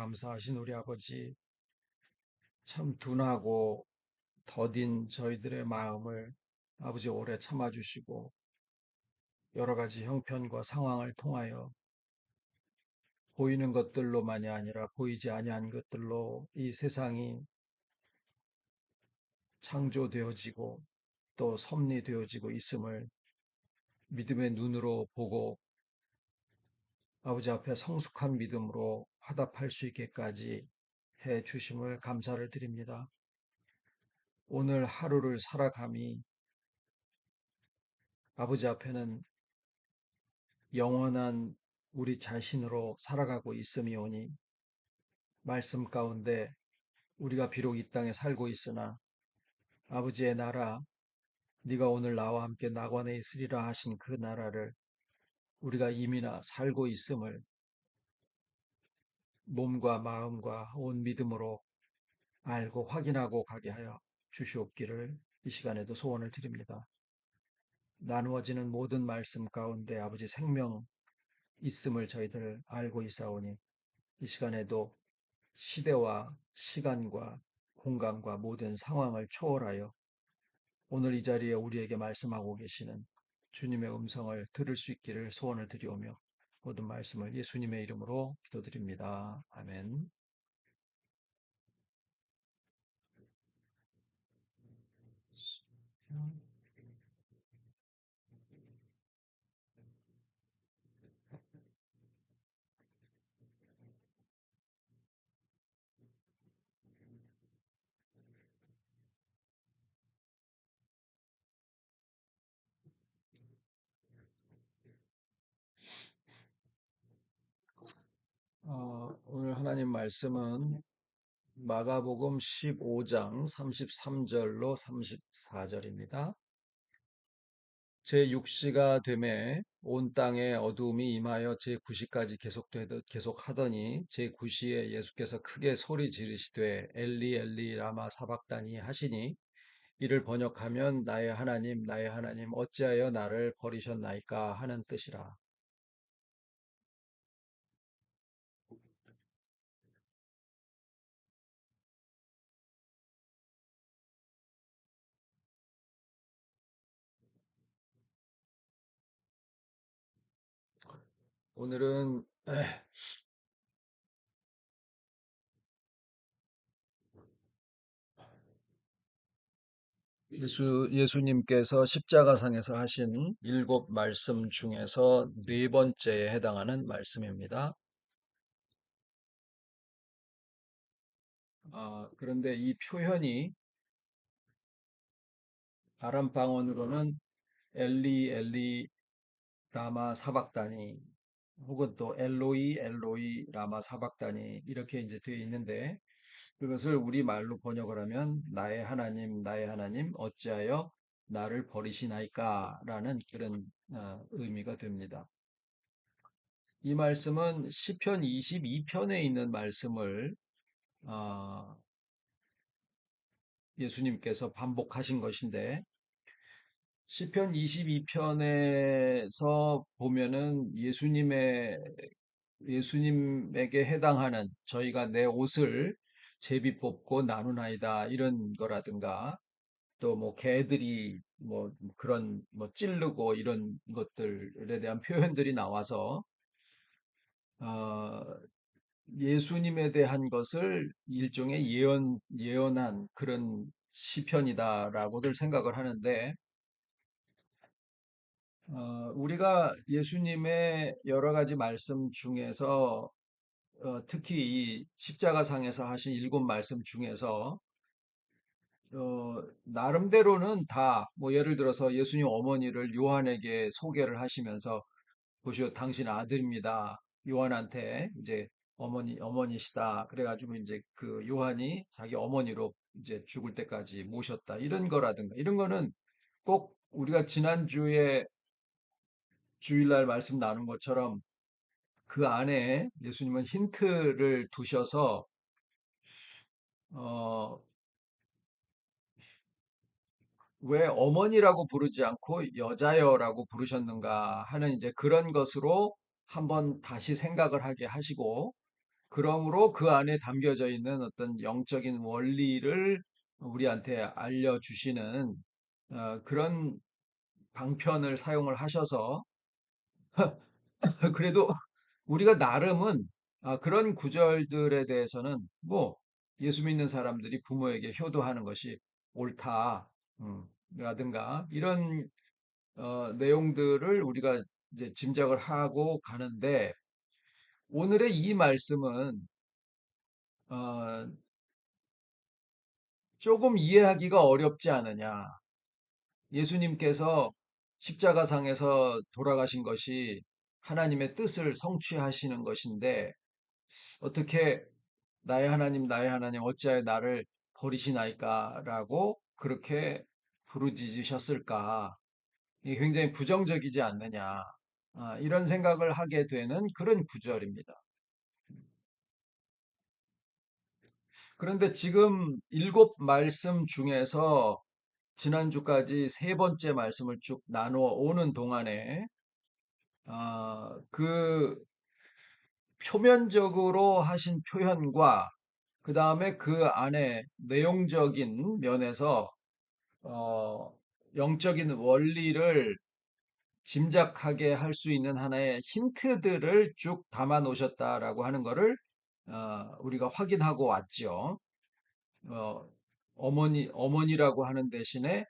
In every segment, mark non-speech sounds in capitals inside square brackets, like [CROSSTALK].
감사하신 우리 아버지, 참 둔하고 더딘 저희들의 마음을 아버지 오래 참아주시고 여러 가지 형편과 상황을 통하여 보이는 것들로만이 아니라 보이지 아니한 것들로 이 세상이 창조되어지고 또 섭리되어지고 있음을 믿음의 눈으로 보고 아버지 앞에 성숙한 믿음으로 화답할 수 있게까지 해 주심을 감사를 드립니다. 오늘 하루를 살아감이 아버지 앞에는 영원한 우리 자신으로 살아가고 있음이오니 말씀 가운데 우리가 비록 이 땅에 살고 있으나 아버지의 나라 네가 오늘 나와 함께 낙원에 있으리라 하신 그 나라를 우리가 이미나 살고 있음을 몸과 마음과 온 믿음으로 알고 확인하고 가게 하여 주시옵기를 이 시간에도 소원을 드립니다. 나누어지는 모든 말씀 가운데 아버지 생명 있음을 저희들 알고 있사오니 이 시간에도 시대와 시간과 공간과 모든 상황을 초월하여 오늘 이 자리에 우리에게 말씀하고 계시는 주님의 음성을 들을 수 있기를 소원을 드리오며 모든 말씀을 예수님의 이름으로 기도드립니다. 아멘. 어, 오늘 하나님 말씀은 마가복음 15장 33절로 34절입니다. 제 6시가 되매 온 땅에 어두움이 임하여 제 9시까지 계속되듯 계속하더니 제 9시에 예수께서 크게 소리 지르시되 엘리 엘리 라마 사박다니 하시니 이를 번역하면 나의 하나님 나의 하나님 어찌하여 나를 버리셨나이까 하는 뜻이라. 오늘은 예수, 예수님께서 십자가상에서 하신 일곱 말씀 중에서 네 번째에 해당하는 말씀입니다. 아, 그런데 이 표현이 아람 방언으로는 엘리 엘리 라마 사박다니 혹은 또 엘로이 엘로이 라마 사박다니 이렇게 이제 되어 있는데 그것을 우리 말로 번역을 하면 나의 하나님 나의 하나님 어찌하여 나를 버리시나이까 라는 그런 어, 의미가 됩니다. 이 말씀은 시편 22편에 있는 말씀을 어, 예수님께서 반복하신 것인데 시편 22편에서 보면은 예수님의 예수님에게 해당하는 저희가 내 옷을 제비 뽑고 나누나이다 이런 거라든가 또 뭐 개들이 뭐 그런 뭐 찌르고 이런 것들에 대한 표현들이 나와서 어 예수님에 대한 것을 일종의 예언 예언한 그런 시편이다라고들 생각을 하는데 어, 우리가 예수님의 여러 가지 말씀 중에서 어, 특히 이 십자가상에서 하신 일곱 말씀 중에서 어, 나름대로는 다 뭐 예를 들어서 예수님 어머니를 요한에게 소개를 하시면서 보시오 당신 아들입니다. 요한한테 이제 어머니 어머니시다. 그래가지고 이제 그 요한이 자기 어머니로 이제 죽을 때까지 모셨다. 이런 거라든가 이런 거는 꼭 우리가 지난주에 주일날 말씀 나눈 것처럼 그 안에 예수님은 힌트를 두셔서 어, 왜 어머니라고 부르지 않고 여자여라고 부르셨는가 하는 이제 그런 것으로 한번 다시 생각을 하게 하시고 그러므로 그 안에 담겨져 있는 어떤 영적인 원리를 우리한테 알려주시는 어, 그런 방편을 사용을 하셔서 [LAUGHS] 그래도 우리가 나름은 아, 그런 구절들에 대해서는 뭐 예수 믿는 사람들이 부모에게 효도하는 것이 옳다, 음, 라든가 이런 어, 내용들을 우리가 이제 짐작을 하고 가는데 오늘의 이 말씀은 어, 조금 이해하기가 어렵지 않으냐. 예수님께서 십자가상에서 돌아가신 것이 하나님의 뜻을 성취하시는 것인데 어떻게 나의 하나님, 나의 하나님, 어찌하여 나를 버리시나이까라고 그렇게 부르짖으셨을까? 이게 굉장히 부정적이지 않느냐. 아, 이런 생각을 하게 되는 그런 구절입니다. 그런데 지금 일곱 말씀 중에서 지난주까지 세 번째 말씀을 쭉 나누어 오는 동안에 아, 그 표면적으로 하신 표현과 그 다음에 그 안에 내용적인 면에서 어, 영적인 원리를 짐작하게 할 수 있는 하나의 힌트들을 쭉 담아 놓으셨다라고 하는 것을 어, 우리가 확인하고 왔죠. 어, 어머니 어머니라고 하는 대신에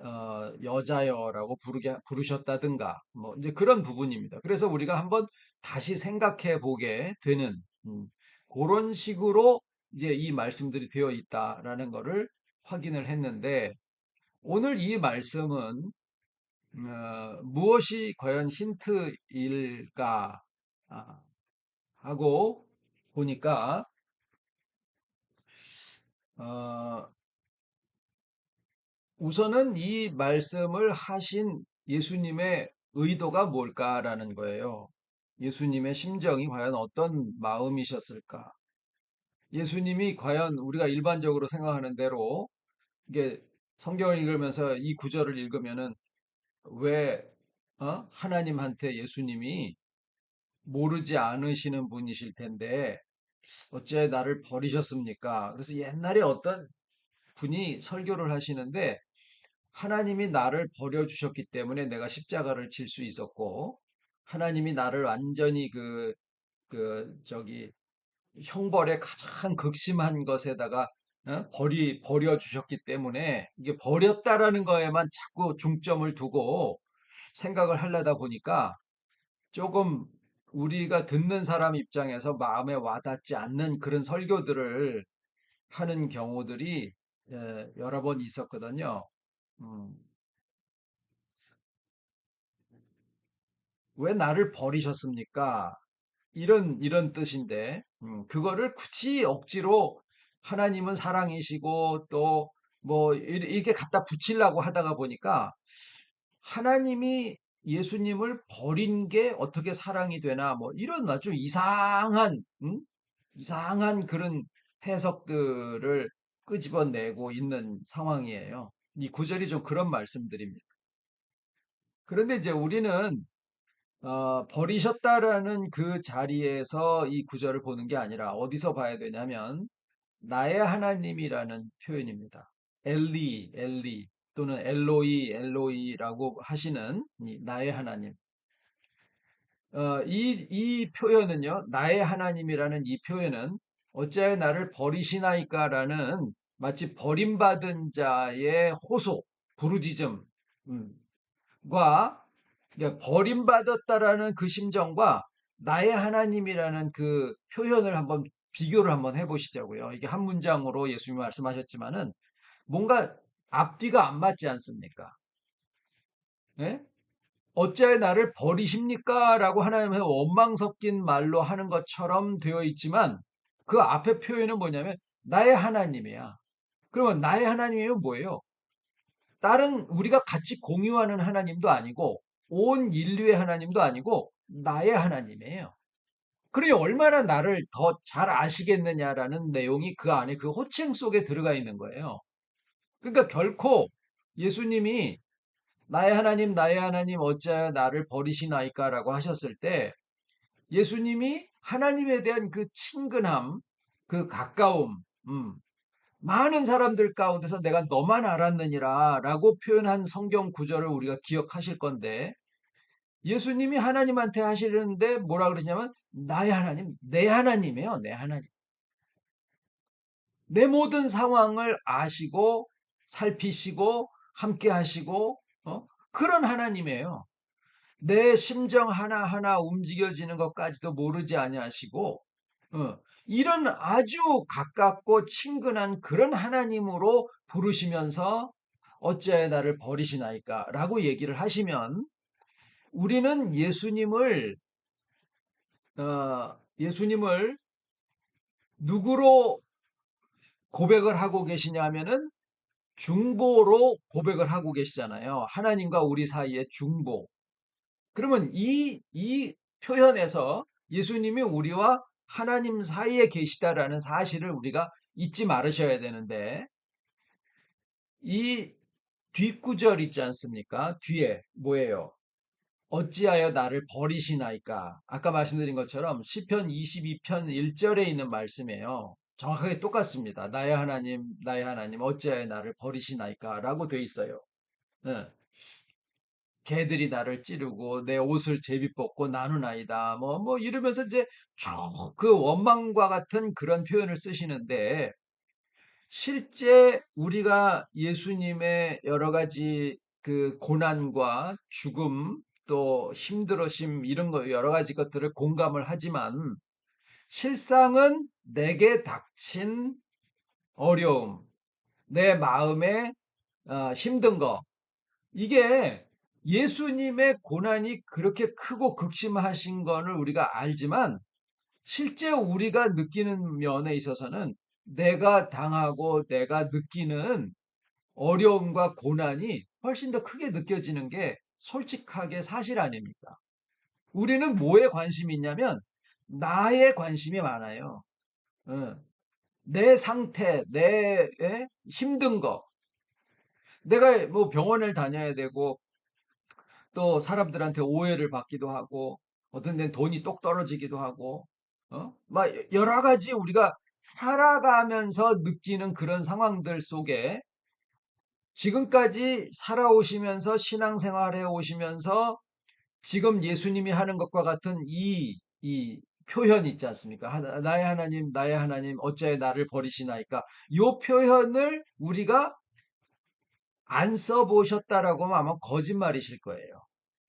어, 여자여라고 부르게 부르셨다든가 뭐 이제 그런 부분입니다. 그래서 우리가 한번 다시 생각해 보게 되는 음, 그런 식으로 이제 이 말씀들이 되어 있다라는 것을 확인을 했는데 오늘 이 말씀은 어, 무엇이 과연 힌트일까 아, 하고 보니까 어, 우선은 이 말씀을 하신 예수님의 의도가 뭘까라는 거예요. 예수님의 심정이 과연 어떤 마음이셨을까? 예수님이 과연 우리가 일반적으로 생각하는 대로 이게 성경을 읽으면서 이 구절을 읽으면은 왜 어? 하나님한테 예수님이 모르지 않으시는 분이실 텐데 어째 나를 버리셨습니까? 그래서 옛날에 어떤 분이 설교를 하시는데 하나님이 나를 버려주셨기 때문에 내가 십자가를 질수 있었고 하나님이 나를 완전히 그, 그, 저기, 형벌의 가장 극심한 것에다가 어? 버리, 버려주셨기 때문에 이게 버렸다라는 거에만 자꾸 중점을 두고 생각을 하려다 보니까 조금 우리가 듣는 사람 입장에서 마음에 와닿지 않는 그런 설교들을 하는 경우들이 예, 여러 번 있었거든요. 음, 왜 나를 버리셨습니까? 이런 이런 뜻인데 음, 그거를 굳이 억지로 하나님은 사랑이시고 또 뭐 이렇게 갖다 붙이려고 하다가 보니까 하나님이 예수님을 버린 게 어떻게 사랑이 되나 뭐 이런 아주 이상한 음? 이상한 그런 해석들을 끄집어내고 있는 상황이에요. 이 구절이 좀 그런 말씀드립니다. 그런데 이제 우리는 어, 버리셨다라는 그 자리에서 이 구절을 보는 게 아니라 어디서 봐야 되냐면 나의 하나님이라는 표현입니다. 엘리, 엘리 또는 엘로이, 엘로이라고 하시는 나의 하나님. 어, 이, 이 표현은요, 나의 하나님이라는 이 표현은 어찌하여 나를 버리시나이까라는 마치 버림받은 자의 호소, 부르짖음과 그러니까 버림받았다라는 그 심정과 나의 하나님이라는 그 표현을 한번 비교를 한번 해보시자고요. 이게 한 문장으로 예수님이 말씀하셨지만은 뭔가 앞뒤가 안 맞지 않습니까? 예? 어찌하여 나를 버리십니까? 라고 하나님의 원망 섞인 말로 하는 것처럼 되어 있지만 그 앞에 표현은 뭐냐면 나의 하나님이야. 그러면 나의 하나님이면 뭐예요? 다른 우리가 같이 공유하는 하나님도 아니고 온 인류의 하나님도 아니고 나의 하나님이에요. 그러니 얼마나 나를 더 잘 아시겠느냐라는 내용이 그 안에 그 호칭 속에 들어가 있는 거예요. 그러니까 결코 예수님이 나의 하나님, 나의 하나님 어찌하여 나를 버리시나이까 라고 하셨을 때 예수님이 하나님에 대한 그 친근함, 그 가까움, 음, 많은 사람들 가운데서 내가 너만 알았느니라 라고 표현한 성경 구절을 우리가 기억하실 건데, 예수님이 하나님한테 하시는데 뭐라 그러냐면, 나의 하나님, 내 하나님이에요, 내 하나님. 내 모든 상황을 아시고, 살피시고, 함께 하시고, 어? 그런 하나님이에요. 내 심정 하나하나 움직여지는 것까지도 모르지 아니하시고 어, 이런 아주 가깝고 친근한 그런 하나님으로 부르시면서 어찌하여 나를 버리시나이까 라고 얘기를 하시면 우리는 예수님을 어, 예수님을 누구로 고백을 하고 계시냐면은 중보로 고백을 하고 계시잖아요. 하나님과 우리 사이의 중보. 그러면 이, 이 표현에서 예수님이 우리와 하나님 사이에 계시다라는 사실을 우리가 잊지 말으셔야 되는데, 이 뒷구절 있지 않습니까? 뒤에 뭐예요? 어찌하여 나를 버리시나이까? 아까 말씀드린 것처럼 시편 22편 1절에 있는 말씀이에요. 정확하게 똑같습니다. 나의 하나님, 나의 하나님, 어찌하여 나를 버리시나이까? 라고 돼 있어요. 네. 개들이 나를 찌르고 내 옷을 제비 뽑고 나누나이다. 뭐, 뭐 이러면서 이제 쭉 그 원망과 같은 그런 표현을 쓰시는데 실제 우리가 예수님의 여러 가지 그 고난과 죽음 또 힘들어심 이런 거 여러 가지 것들을 공감을 하지만 실상은 내게 닥친 어려움, 내 마음에 어, 힘든 거 이게 예수님의 고난이 그렇게 크고 극심하신 것을 우리가 알지만 실제 우리가 느끼는 면에 있어서는 내가 당하고 내가 느끼는 어려움과 고난이 훨씬 더 크게 느껴지는 게 솔직하게 사실 아닙니까? 우리는 뭐에 관심이 있냐면 나의 관심이 많아요. 어. 내 상태, 내 힘든 거. 내가 뭐 병원을 다녀야 되고 또 사람들한테 오해를 받기도 하고 어떤 데는 돈이 똑 떨어지기도 하고 어? 막 여러 가지 우리가 살아가면서 느끼는 그런 상황들 속에 지금까지 살아오시면서 신앙생활해 오시면서 지금 예수님이 하는 것과 같은 이, 이 표현 있지 않습니까? 하나, 나의 하나님, 나의 하나님, 어째 나를 버리시나이까? 이 표현을 우리가 안 써보셨다라고 하면 아마 거짓말이실 거예요.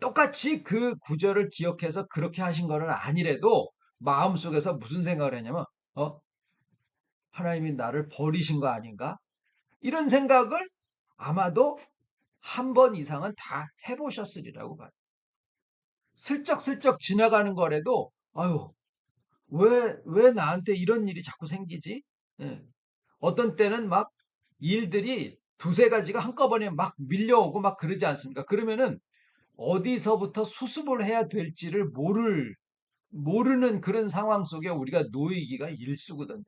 똑같이 그 구절을 기억해서 그렇게 하신 거는 아니래도 마음속에서 무슨 생각을 했냐면 어? 하나님이 나를 버리신 거 아닌가? 이런 생각을 아마도 한 번 이상은 다 해보셨으리라고 봐요. 슬쩍슬쩍 지나가는 거라도 아유 왜, 왜 나한테 이런 일이 자꾸 생기지? 예. 어떤 때는 막 일들이 두세 가지가 한꺼번에 막 밀려오고 막 그러지 않습니까? 그러면은 어디서부터 수습을 해야 될지를 모를, 모르는 그런 상황 속에 우리가 놓이기가 일수거든요.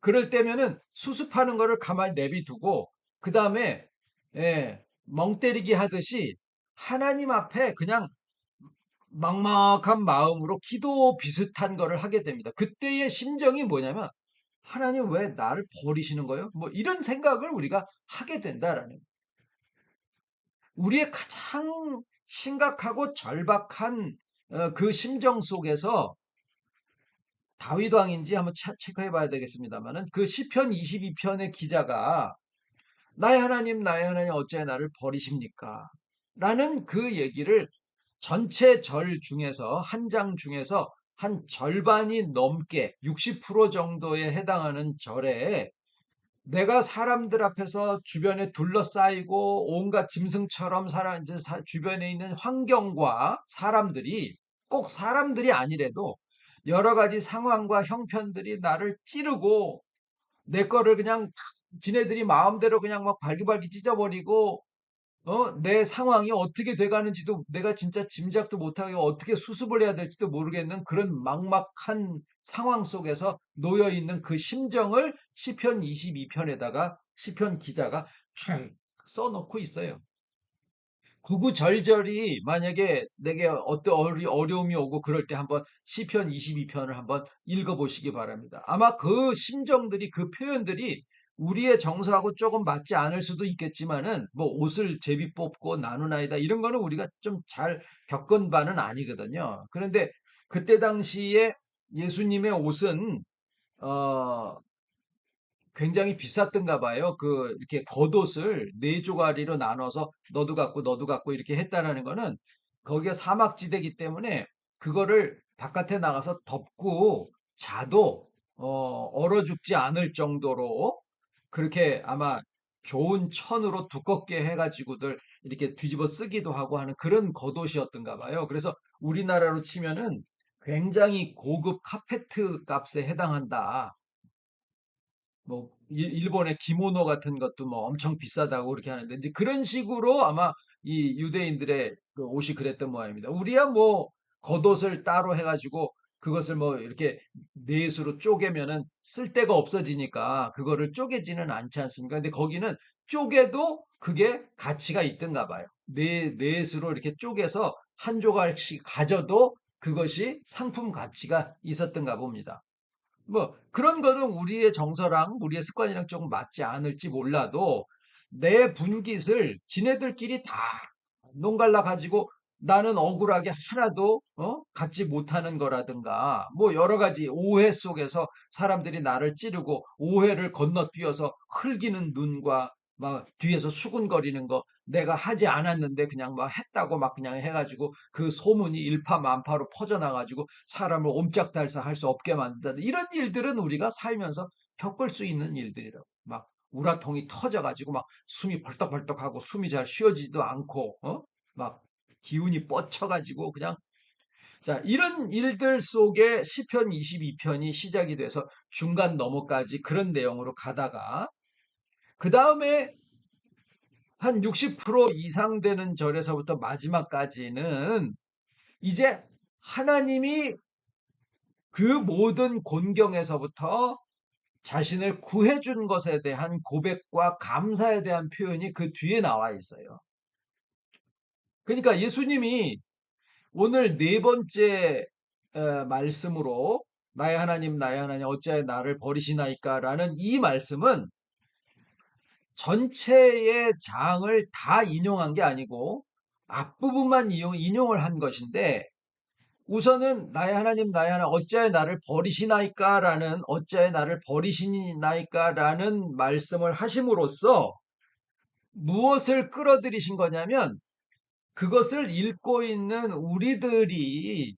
그럴 때면은 수습하는 거를 가만히 내비두고, 그 다음에, 예, 멍 때리기 하듯이 하나님 앞에 그냥 막막한 마음으로 기도 비슷한 거를 하게 됩니다. 그때의 심정이 뭐냐면, 하나님 왜 나를 버리시는 거예요? 뭐 이런 생각을 우리가 하게 된다라는 우리의 가장 심각하고 절박한 어, 그 심정 속에서 다윗 왕인지 한번 체크해 봐야 되겠습니다만은 그 시편 22편의 기자가 나의 하나님 나의 하나님 어째 나를 버리십니까? 라는 그 얘기를 전체 절 중에서 한 장 중에서 한 절반이 넘게 60% 정도에 해당하는 절에 내가 사람들 앞에서 주변에 둘러싸이고 온갖 짐승처럼 살아 이제 주변에 있는 환경과 사람들이 꼭 사람들이 아니래도 여러 가지 상황과 형편들이 나를 찌르고 내 거를 그냥 지네들이 마음대로 그냥 막 발기발기 찢어버리고 어, 내 상황이 어떻게 돼가는지도 내가 진짜 짐작도 못하고 어떻게 수습을 해야 될지도 모르겠는 그런 막막한 상황 속에서 놓여 있는 그 심정을 시편 22편에다가 시편 기자가 쭉 써놓고 있어요. 구구절절히 만약에 내게 어떤 어려움이 오고 그럴 때 한번 시편 22편을 한번 읽어보시기 바랍니다. 아마 그 심정들이 그 표현들이 우리의 정서하고 조금 맞지 않을 수도 있겠지만은 뭐 옷을 제비 뽑고 나누나이다 이런 거는 우리가 좀 잘 겪은 바는 아니거든요. 그런데 그때 당시에 예수님의 옷은 어 굉장히 비쌌던가 봐요. 그 이렇게 겉옷을 네 조가리로 나눠서 너도 갖고 너도 갖고 이렇게 했다라는 거는 거기가 사막지대이기 때문에 그거를 바깥에 나가서 덮고 자도 어, 얼어 죽지 않을 정도로 그렇게 아마 좋은 천으로 두껍게 해가지고들 이렇게 뒤집어 쓰기도 하고 하는 그런 겉옷이었던가 봐요. 그래서 우리나라로 치면은 굉장히 고급 카페트 값에 해당한다. 뭐 일- 일본의 기모노 같은 것도 뭐 엄청 비싸다고 그렇게 하는데 이제 그런 식으로 아마 이 유대인들의 그 옷이 그랬던 모양입니다. 우리야 뭐 겉옷을 따로 해가지고 그것을 뭐 이렇게 넷으로 쪼개면은 쓸 데가 없어지니까 그거를 쪼개지는 않지 않습니까? 근데 거기는 쪼개도 그게 가치가 있던가 봐요. 네, 넷으로 이렇게 쪼개서 한 조각씩 가져도 그것이 상품 가치가 있었던가 봅니다. 뭐 그런 거는 우리의 정서랑 우리의 습관이랑 조금 맞지 않을지 몰라도 내 분깃을 지네들끼리 다 농갈라 가지고 나는 억울하게 하나도 어? 갖지 못하는 거라든가 뭐 여러 가지 오해 속에서 사람들이 나를 찌르고 오해를 건너뛰어서 흘기는 눈과 막 뒤에서 수군거리는 거 내가 하지 않았는데 그냥 막 했다고 막 그냥 해가지고 그 소문이 일파만파로 퍼져나가지고 사람을 옴짝달싹 할 수 없게 만든다. 이런 일들은 우리가 살면서 겪을 수 있는 일들이라고. 막 우라통이 터져가지고 막 숨이 벌떡벌떡하고 숨이 잘 쉬어지지도 않고 어? 막 기운이 뻗쳐가지고 그냥 자 이런 일들 속에 시편 22편이 시작이 돼서 중간 넘어까지 그런 내용으로 가다가 그 다음에 한 60% 이상 되는 절에서부터 마지막까지는 이제 하나님이 그 모든 곤경에서부터 자신을 구해준 것에 대한 고백과 감사에 대한 표현이 그 뒤에 나와 있어요. 그러니까 예수님이 오늘 네 번째 어, 말씀으로 나의 하나님 나의 하나님 어찌하여 나를 버리시나이까라는 이 말씀은 전체의 장을 다 인용한 게 아니고 앞부분만 인용, 인용 을 한 것인데 우선은 나의 하나님 나의 하나님 어찌하여 나를 버리시나이까라는 어찌하여 나를 버리시나이까라는 말씀을 하심으로써 무엇을 끌어들이신 거냐면 그것을 읽고 있는 우리들이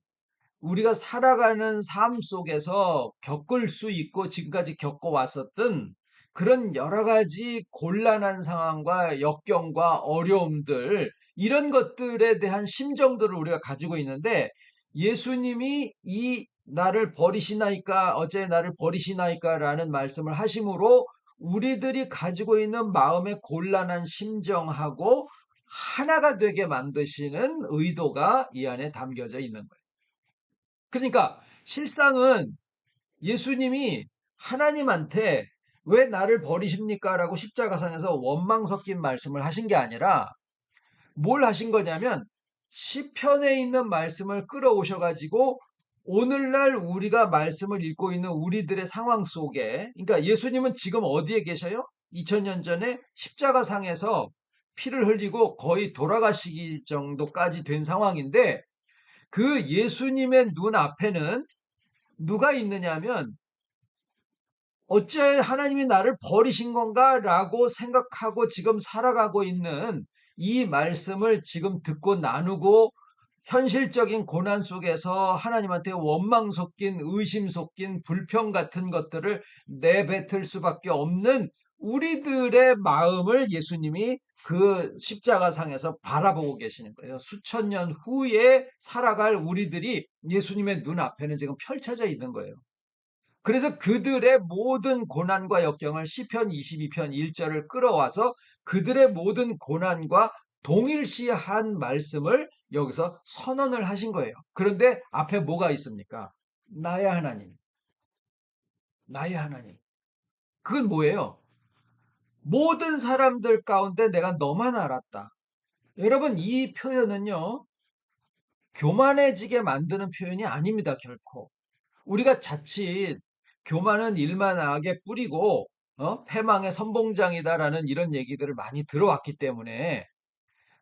우리가 살아가는 삶 속에서 겪을 수 있고 지금까지 겪어왔었던 그런 여러 가지 곤란한 상황과 역경과 어려움들, 이런 것들에 대한 심정들을 우리가 가지고 있는데 예수님이 이 나를 버리시나이까, 어째 나를 버리시나이까 라는 말씀을 하심으로 우리들이 가지고 있는 마음의 곤란한 심정하고 하나가 되게 만드시는 의도가 이 안에 담겨져 있는 거예요. 그러니까 실상은 예수님이 하나님한테 왜 나를 버리십니까? 라고 십자가상에서 원망 섞인 말씀을 하신 게 아니라 뭘 하신 거냐면 시편에 있는 말씀을 끌어오셔 가지고 오늘날 우리가 말씀을 읽고 있는 우리들의 상황 속에 그러니까 예수님은 지금 어디에 계셔요? 2000년 전에 십자가상에서 피를 흘리고 거의 돌아가시기 정도까지 된 상황인데 그 예수님의 눈 앞에는 누가 있느냐면 어째 하나님이 나를 버리신 건가? 라고 생각하고 지금 살아가고 있는 이 말씀을 지금 듣고 나누고 현실적인 고난 속에서 하나님한테 원망 섞인 의심 섞인 불평 같은 것들을 내뱉을 수밖에 없는 우리들의 마음을 예수님이 그 십자가상에서 바라보고 계시는 거예요. 수천 년 후에 살아갈 우리들이 예수님의 눈앞에는 지금 펼쳐져 있는 거예요. 그래서 그들의 모든 고난과 역경을 시편 22편 1절을 끌어와서 그들의 모든 고난과 동일시한 말씀을 여기서 선언을 하신 거예요. 그런데 앞에 뭐가 있습니까? 나의 하나님. 나의 하나님. 그건 뭐예요? 모든 사람들 가운데 내가 너만 알았다. 여러분, 이 표현은요, 교만해지게 만드는 표현이 아닙니다, 결코. 우리가 자칫 교만은 일만 악의 뿌리고, 어? 패망의 선봉장이다라는 이런 얘기들을 많이 들어왔기 때문에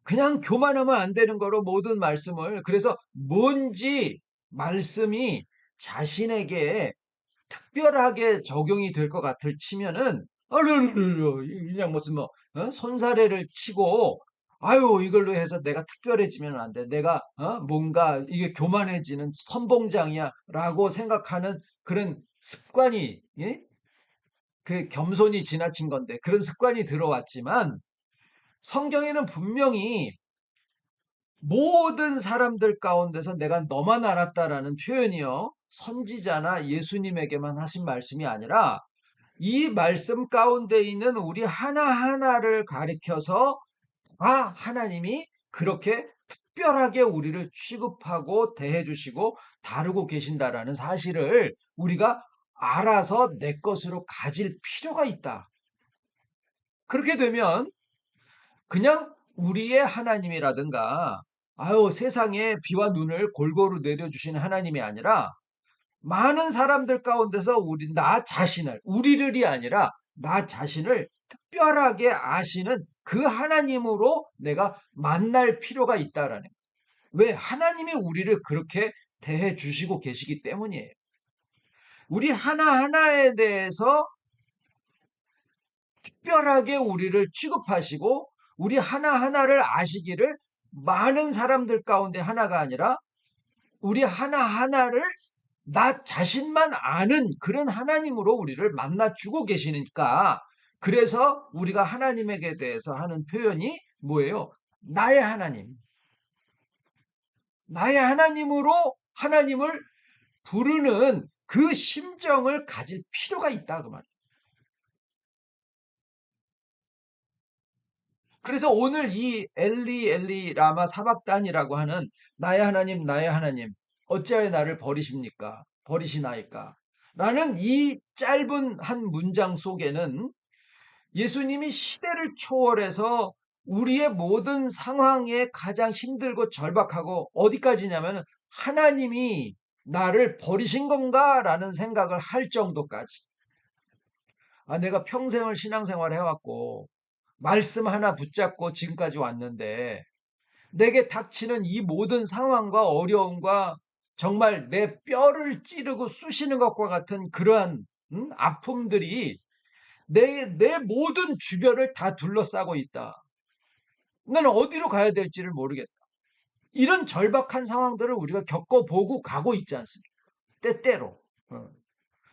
그냥 교만하면 안 되는 거로 모든 말씀을 그래서 뭔지 말씀이 자신에게 특별하게 적용이 될 것 같을 치면은 그냥 무슨 뭐 어? 손사래를 치고 아유 이걸로 해서 내가 특별해지면 안 돼. 내가 어? 뭔가 이게 교만해지는 선봉장이야라고 생각하는 그런 습관이 예? 그 겸손이 지나친 건데 그런 습관이 들어왔지만 성경에는 분명히 모든 사람들 가운데서 내가 너만 알았다라는 표현이요. 선지자나 예수님에게만 하신 말씀이 아니라 이 말씀 가운데 있는 우리 하나하나를 가리켜서 아, 하나님이 그렇게 특별하게 우리를 취급하고 대해주시고 다루고 계신다라는 사실을 우리가 알아서 내 것으로 가질 필요가 있다. 그렇게 되면 그냥 우리의 하나님이라든가 아유 세상에 비와 눈을 골고루 내려주시는 하나님이 아니라 많은 사람들 가운데서 우리 나 자신을 우리를이 아니라 나 자신을 특별하게 아시는 그 하나님으로 내가 만날 필요가 있다라는. 왜 하나님이 우리를 그렇게 대해 주시고 계시기 때문이에요. 우리 하나하나에 대해서 특별하게 우리를 취급하시고 우리 하나하나를 아시기를 많은 사람들 가운데 하나가 아니라 우리 하나하나를 나 자신만 아는 그런 하나님으로 우리를 만나주고 계시니까 그래서 우리가 하나님에게 대해서 하는 표현이 뭐예요? 나의 하나님. 나의 하나님으로 하나님을 부르는 그 심정을 가질 필요가 있다 그 말이에요. 그래서 오늘 이 엘리 엘리 라마 사박단이라고 하는 나의 하나님 나의 하나님 어찌하여 나를 버리십니까? 버리시나이까? 라는 이 짧은 한 문장 속에는 예수님이 시대를 초월해서 우리의 모든 상황에 가장 힘들고 절박하고 어디까지냐면 하나님이 나를 버리신 건가? 라는 생각을 할 정도까지. 아, 내가 평생을 신앙생활 해왔고, 말씀 하나 붙잡고 지금까지 왔는데 내게 닥치는 이 모든 상황과 어려움과 정말 내 뼈를 찌르고 쑤시는 것과 같은 그러한 음? 아픔들이 내, 내 모든 주변을 다 둘러싸고 있다. 나는 어디로 가야 될지를 모르겠다. 이런 절박한 상황들을 우리가 겪어보고 가고 있지 않습니까? 때때로. 어.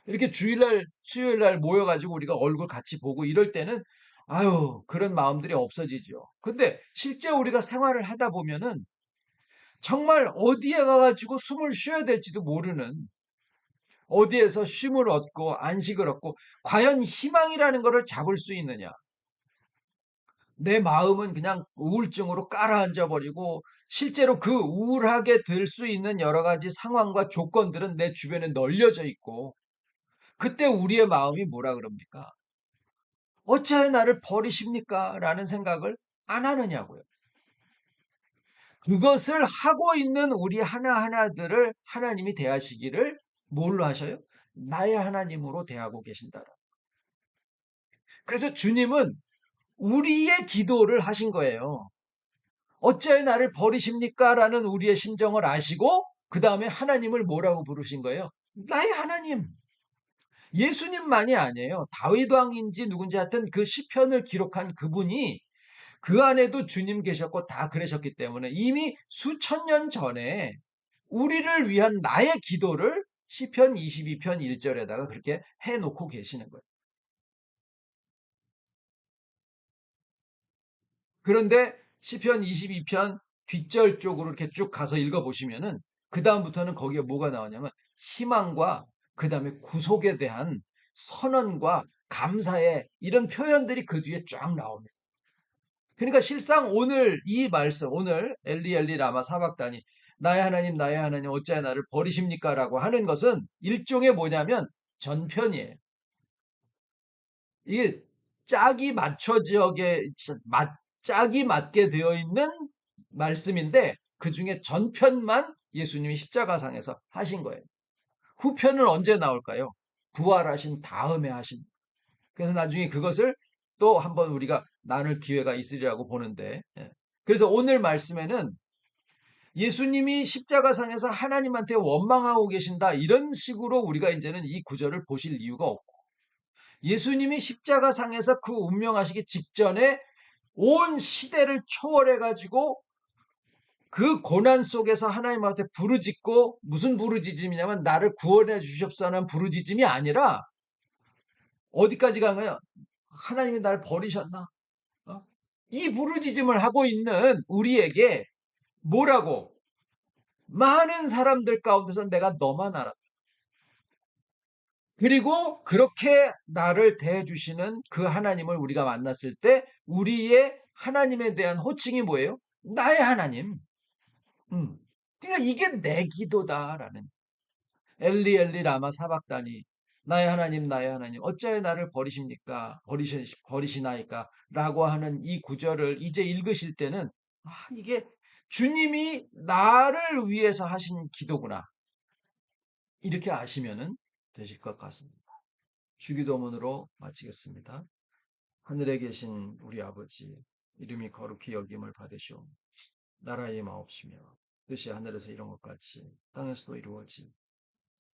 이렇게 주일날, 수요일날 모여가지고 우리가 얼굴 같이 보고 이럴 때는 아유, 그런 마음들이 없어지죠. 근데 실제 우리가 생활을 하다 보면은 정말 어디에 가가지고 숨을 쉬어야 될지도 모르는 어디에서 쉼을 얻고 안식을 얻고 과연 희망이라는 것을 잡을 수 있느냐. 내 마음은 그냥 우울증으로 깔아앉아 버리고 실제로 그 우울하게 될 수 있는 여러 가지 상황과 조건들은 내 주변에 널려져 있고 그때 우리의 마음이 뭐라 그럽니까? 어찌하여 나를 버리십니까? 라는 생각을 안 하느냐고요. 그것을 하고 있는 우리 하나하나들을 하나님이 대하시기를 뭘로 하셔요? 나의 하나님으로 대하고 계신다라. 그래서 주님은 우리의 기도를 하신 거예요. 어찌하여 나를 버리십니까? 라는 우리의 심정을 아시고 그 다음에 하나님을 뭐라고 부르신 거예요? 나의 하나님. 예수님만이 아니에요. 다윗 왕인지 누군지 하여튼 그 시편을 기록한 그분이 그 안에도 주님 계셨고 다 그러셨기 때문에 이미 수천 년 전에 우리를 위한 나의 기도를 시편 22편 1절에다가 그렇게 해 놓고 계시는 거예요. 그런데 시편 22편 뒷절 쪽으로 이렇게 쭉 가서 읽어 보시면은 그 다음부터는 거기에 뭐가 나오냐면 희망과 그 다음에 구속에 대한 선언과 감사의 이런 표현들이 그 뒤에 쫙 나옵니다. 그러니까 실상 오늘 이 말씀, 오늘 엘리 엘리 라마 사박단이 나의 하나님, 나의 하나님, 어찌하여 나를 버리십니까? 라고 하는 것은 일종의 뭐냐면 전편이에요. 이게 짝이 맞춰지게, 짝이 맞게 되어 있는 말씀인데 그 중에 전편만 예수님이 십자가상에서 하신 거예요. 후편은 언제 나올까요? 부활하신 다음에 하신. 그래서 나중에 그것을 또 한번 우리가 나눌 기회가 있으리라고 보는데. 예. 그래서 오늘 말씀에는 예수님이 십자가상에서 하나님한테 원망하고 계신다. 이런 식으로 우리가 이제는 이 구절을 보실 이유가 없고. 예수님이 십자가상에서 그 운명하시기 직전에 온 시대를 초월해 가지고 그 고난 속에서 하나님한테 부르짖고 무슨 부르짖음이냐면 나를 구원해 주십사는 부르짖음이 아니라 어디까지 간 거야? 하나님이 나를 버리셨나? 어? 이 부르짖음을 하고 있는 우리에게 뭐라고? 많은 사람들 가운데서 내가 너만 알아. 그리고 그렇게 나를 대해주시는 그 하나님을 우리가 만났을 때 우리의 하나님에 대한 호칭이 뭐예요? 나의 하나님. 음. 그러니까 이게 내 기도다라는. 엘리 엘리 라마 사박다니. 나의 하나님 나의 하나님 어찌하여 나를 버리십니까? 버리시, 버리시나이까? 라고 하는 이 구절을 이제 읽으실 때는 아, 이게 주님이 나를 위해서 하신 기도구나. 이렇게 아시면은 되실 것 같습니다. 주기도문으로 마치겠습니다. 하늘에 계신 우리 아버지, 이름이 거룩히 여김을 받으시오. 나라의 마옵시며, 뜻이 하늘에서 이런 것 같이 땅에서도 이루어지.